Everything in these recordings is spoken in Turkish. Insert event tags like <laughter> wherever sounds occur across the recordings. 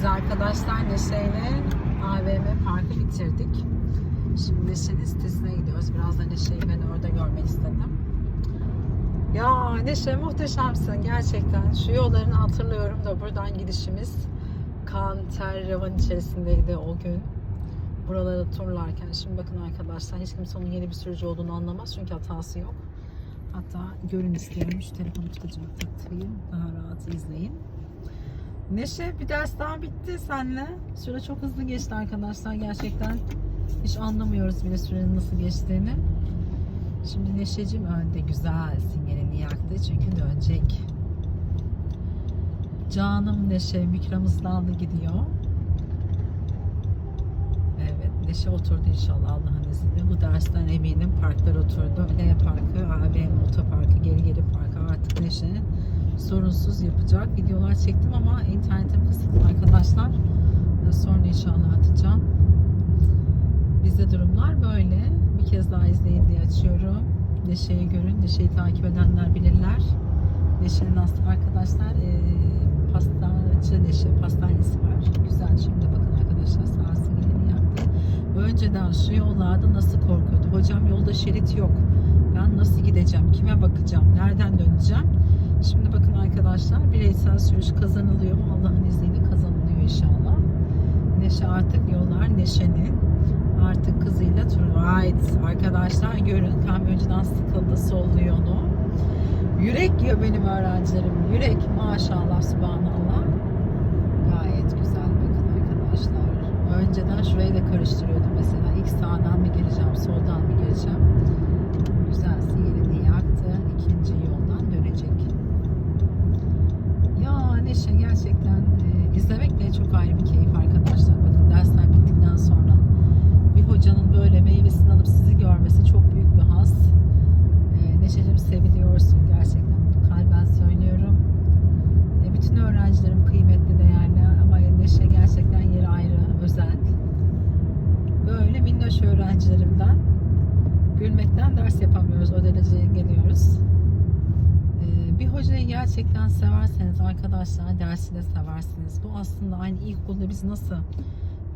Biz arkadaşlar Neşe'yle AVM parkı bitirdik. Şimdi Neşe'nin sitesine gidiyoruz. Biraz da Neşe'yi ben orada görmek istedim. Ya Neşe muhteşemsin gerçekten. Şu yollarını hatırlıyorum da buradan gidişimiz Revan içerisindeydi o gün. Buraları turlarken. Şimdi bakın arkadaşlar hiç kimse onun yeni bir sürücü olduğunu anlamaz çünkü hatası yok. Hatta görün istiyorum. Şu telefonu tutacağım. Tutayım. Daha rahat izleyin. Neşe bir ders daha bitti senle. Süre çok hızlı geçti arkadaşlar gerçekten. Hiç anlamıyoruz bile sürenin nasıl geçtiğini. Şimdi Neşe'cim önde güzel sinyalini yaktı çünkü dönecek. Canım Neşe mikramızdan gidiyor. Evet Neşe oturdu inşallah Allah'ın izniyle. Bu dersten eminim parklar oturdu. L parkı, AVM otoparkı, geri geri parkı artık Neşe sorunsuz yapacak. Videolar çektim ama internetim kısıtlı arkadaşlar. Sonra inşallah atacağım. Bizde durumlar böyle. Bir kez daha izleyin diye açıyorum. Neşe'yi görün. Neşe'yi takip edenler bilirler. Neşe'nin aslında arkadaşlar e, pastacı Neşe pastanesi var. Güzel şimdi bakın arkadaşlar sağ sinyalini yaktı. Önceden şu yollarda nasıl korkuyordu. Hocam yolda şerit yok. Ben nasıl gideceğim? Kime bakacağım? Nereden döneceğim? Şimdi bakın arkadaşlar bireysel sürüş kazanılıyor? Allah'ın izniyle kazanılıyor inşallah. Neşe artık yollar Neşe'nin. Artık kızıyla tur. Right. Arkadaşlar görün kamyoncudan sıkıldı solluyor onu. Yürek yiyor benim öğrencilerim. Yürek maşallah subhanallah. Gayet güzel bakın arkadaşlar. Önceden şurayı da karıştırıyordum mesela. İlk sağdan mı gireceğim, soldan mı gireceğim. Güzel sinyalini yaktı. İkinci yoldan dönecek. Ya Neşe gerçekten e, izlemek bile çok ayrı bir keyif arkadaşlar. Bakın dersler bittikten sonra bir hocanın böyle meyvesini alıp sizi görmesi çok büyük bir haz. E, Neşe'cim seviliyorsun gerçekten. Bunu kalben söylüyorum. E, bütün öğrencilerim kıymetli, değerli ama Neşe gerçekten yeri ayrı, özel. Böyle minnoş öğrencilerimden gülmekten ders yapamıyoruz. O dereceye geliyoruz. Bir hocayı gerçekten severseniz arkadaşlar dersi de seversiniz. Bu aslında aynı ilkokulda biz nasıl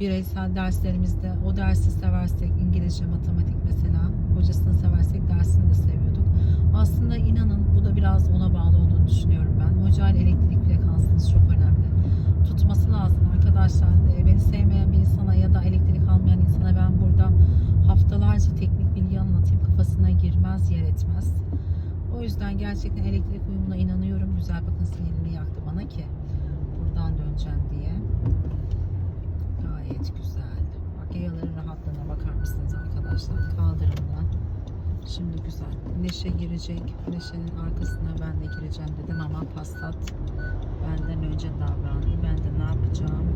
bireysel derslerimizde o dersi seversek İngilizce, matematik mesela hocasını seversek dersini de seviyorduk. Aslında inanın bu da biraz ona bağlı olduğunu düşünüyorum ben. Hocayla elektrik frekansınız çok önemli. Tutması lazım arkadaşlar. Ee, Beni sevmeyen bir insana ya da elektrik almayan insana ben burada haftalarca teknik bilgi anlatayım kafasına girmez, yer etmez. O yüzden gerçekten elektrik uyumuna inanıyorum. Güzel bakın sinyalini yaktı bana ki buradan döneceğim diye. Gayet güzel. Bak yayaların rahatlığına bakar mısınız arkadaşlar? Kaldırımda. Şimdi güzel. Neşe girecek. Neşe'nin arkasına ben de gireceğim dedim ama Passat benden önce davrandı. Ben de ne yapacağım?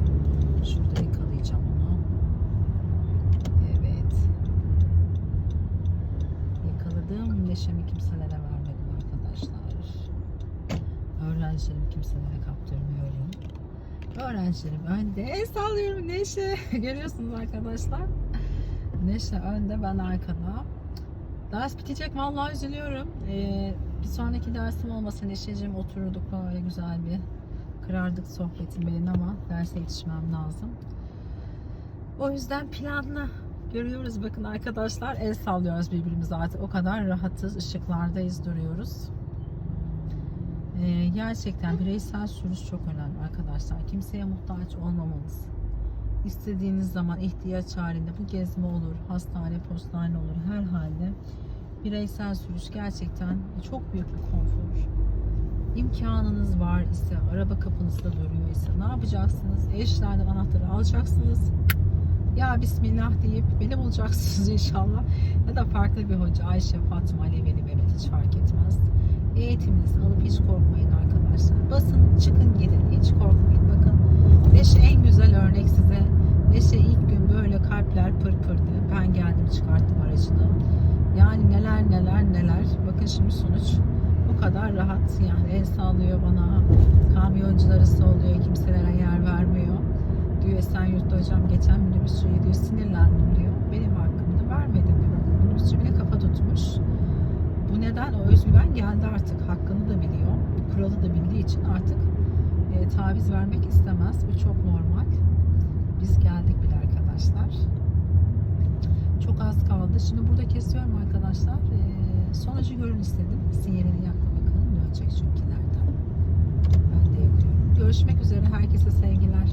Şurada yakalayacağım onu. Evet. Yakaladım. Neşemi kimselere vermedim arkadaşlar. Öğrencilerim kimselere kaptırmıyorum. Öğrencilerim önde. El sallıyorum Neşe. <laughs> Görüyorsunuz arkadaşlar. Neşe önde ben arkada. Ders bitecek vallahi üzülüyorum. Ee, bir sonraki dersim olmasa Neşe'cim otururduk böyle güzel bir kırardık sohbetin belini ama derse yetişmem lazım. O yüzden planlı görüyoruz bakın arkadaşlar el sallıyoruz birbirimize artık o kadar rahatız ışıklardayız duruyoruz. Ee, gerçekten bireysel sürüş çok önemli arkadaşlar. Kimseye muhtaç olmamanız. İstediğiniz zaman ihtiyaç halinde bu gezme olur, hastane, postane olur her halde bireysel sürüş gerçekten çok büyük bir konfor. İmkanınız var ise, araba kapınızda duruyor ise ne yapacaksınız? Eşlerden anahtarı alacaksınız. Ya Bismillah deyip beni bulacaksınız <laughs> inşallah. Ya da farklı bir hoca Ayşe, Fatma, Ali, Veli, Mehmet hiç fark etmez. Eğitiminizi alıp hiç korkmayın arkadaşlar. Basın, çıkın gidin. Hiç korkmayın. Bakın Neşe en güzel örnek size. Neşe ilk gün böyle kalpler pırpırdı. Ben geldim çıkarttım aracını. Yani neler neler neler. Bakın şimdi sonuç bu kadar rahat yani el sağlıyor bana. Kamyoncuları sağlıyor. Kimselere yer vermiyor. Diyor Esenyurt'ta hocam geçen minibüsçüye diyor sinirlendim diyor. Benim hakkımda vermedim diyor. Minibüsçü bile kafa tutmuş. Bu neden? O özgüven geldi artık. Hakkını da biliyor. Kuralı da bildiği için artık e, taviz vermek istemez. Bu çok normal. arkadaşlar. Çok az kaldı. Şimdi burada kesiyorum arkadaşlar. Ee, sonucu görün istedim. Sinyalini yaktı bakalım. Dönecek çünkü ileriden. Ben de yakıyorum. Görüşmek üzere. Herkese sevgiler.